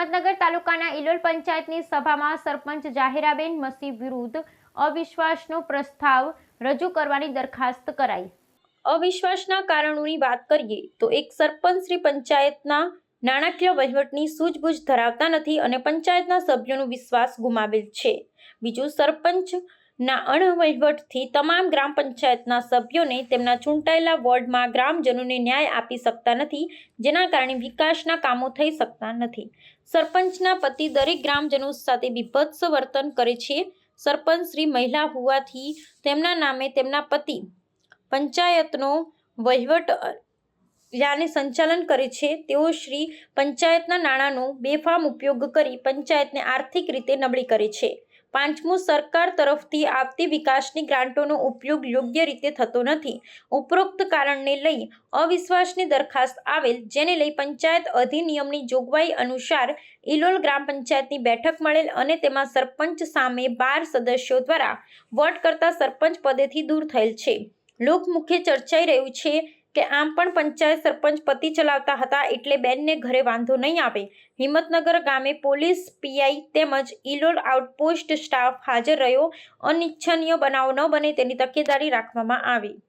હિંમતનગર તાલુકાના ઇલોલ પંચાયતની સભામાં સરપંચ જાહેરાબેન મસી વિરુદ્ધ અવિશ્વાસનો પ્રસ્તાવ રજૂ કરવાની દરખાસ્ત કરાઈ. અવિશ્વાસના કારણોની વાત કરીએ તો એક સરપંચ શ્રી પંચાયતના નાણાકીય વહીવટની સૂઝબૂઝ ધરાવતા નથી અને પંચાયતના સભ્યોનો વિશ્વાસ ગુમાવેલ છે. બીજું સરપંચના અણવહીવટથી તમામ ગ્રામ પંચાયતના સભ્યોને તેમના ચૂંટાયેલા વોર્ડમાં ગ્રામજનોને ન્યાય આપી શકતા નથી, જેના કારણે વિકાસના કામો થઈ શકતા નથી. સરપંચના પતિ દરેક ગ્રામજનો સાથે બીભત્સ વર્તન કરે છે. સરપંચ શ્રી મહિલા હોવાથી તેમના નામે તેમના પતિ પંચાયતનો વહીવટ યાને સંચાલન કરે છે. તેઓ શ્રી પંચાયતના નાણાંનો બેફામ ઉપયોગ કરી પંચાયતને આર્થિક રીતે નબળી કરે છે. પાંચમું, સરકાર તરફથી આવતી વિકાસની ગ્રાન્ટોનો ઉપયોગ યોગ્ય રીતે થતો નથી. ઉપરોક્ત કારણને લઈ અવિશ્વાસની દરખાસ્ત આવેલ, જેને લઈ પંચાયત અધિનિયમની જોગવાઈ અનુસાર ઇલોલ ગ્રામ પંચાયતની બેઠક મળેલ અને તેમાં સરપંચ સામે બાર સદસ્યો દ્વારા વોટ કરતા સરપંચ પદેથી દૂર થયેલ છે. લોકમુખે ચર્ચાઈ રહ્યું છે કે આમ પણ પંચાયત સરપંચ પતિ ચલાવતા હતા એટલે બેનને ઘરે વાંધો નહીં આવે. હિંમતનગર ગામે પોલીસ, પીઆઈ તેમજ ઇલોલ આઉટપોસ્ટ સ્ટાફ હાજર રહ્યો. અનિચ્છનીય બનાવ ન બને તેની તકેદારી રાખવામાં આવી.